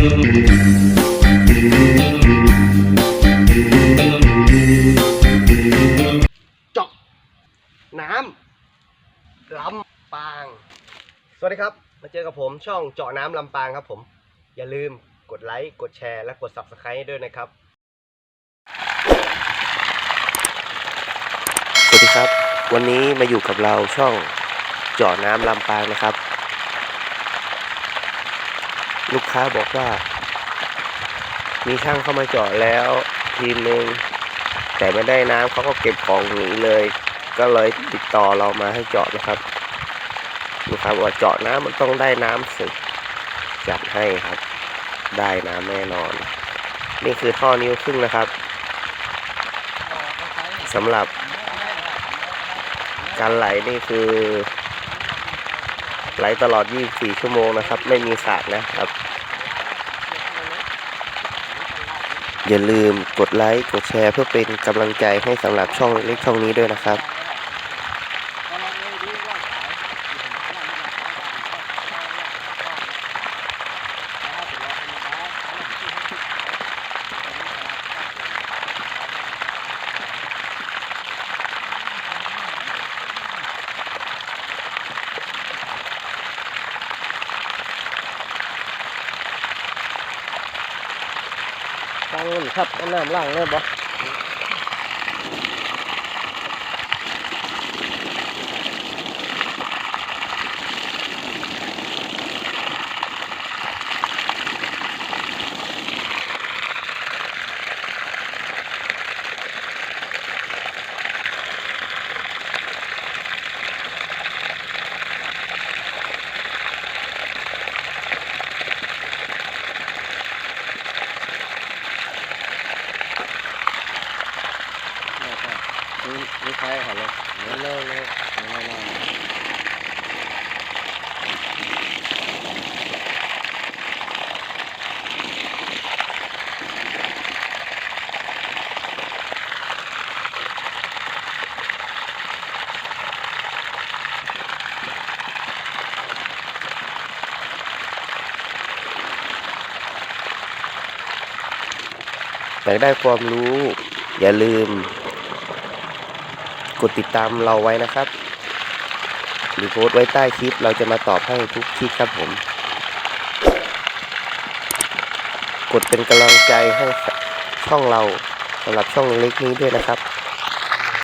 เจาะน้ำลำปาง สวัสดีครับ มาเจอกับผมช่องเจาะน้ำลำปางครับผม อย่าลืมกดไลค์ กดแชร์ และกด Subscribe ด้วยนะครับ สวัสดีครับ วันนี้มาอยู่กับเราช่องเจาะน้ำลำปางนะครับ ลูกค้าบอกว่า มีช่างเข้ามาเจาะแล้วทีมหนึ่งแต่ไม่ได้น้ำเขาก็เก็บของหนีเลย ก็เลยติดต่อเรามาให้เจาะนะครับลูกค้าบอกว่าเจาะน้ำมันต้องได้น้ำสึกจัดให้ครับ ได้น้ำแน่นอน นี่คือท่อนิ้วครึ่งนะครับสำหรับการไหลนี่คือ ไหลตลอด 24 ชั่วโมงนะครับ ไม่มีสาดนะครับ อย่าลืมกดไลค์ กดแชร์เพื่อเป็นกำลังใจให้สำหรับช่องเล็กช่องนี้ด้วยนะครับ ตั้งเงินครับเอาน้ำล่างเลยบ่ นี่นี่ใครขอเลยเลิกเลยไม่ไม่อยากได้ความรู้ อย่าลืม กดติดตามเราไว้นะครับ หรือโพสต์ไว้ใต้คลิปเราจะมาตอบให้ทุกคลิปครับผม กดเป็นกำลังใจให้ช่องเราสำหรับช่องเล็กนี้ด้วยนะครับ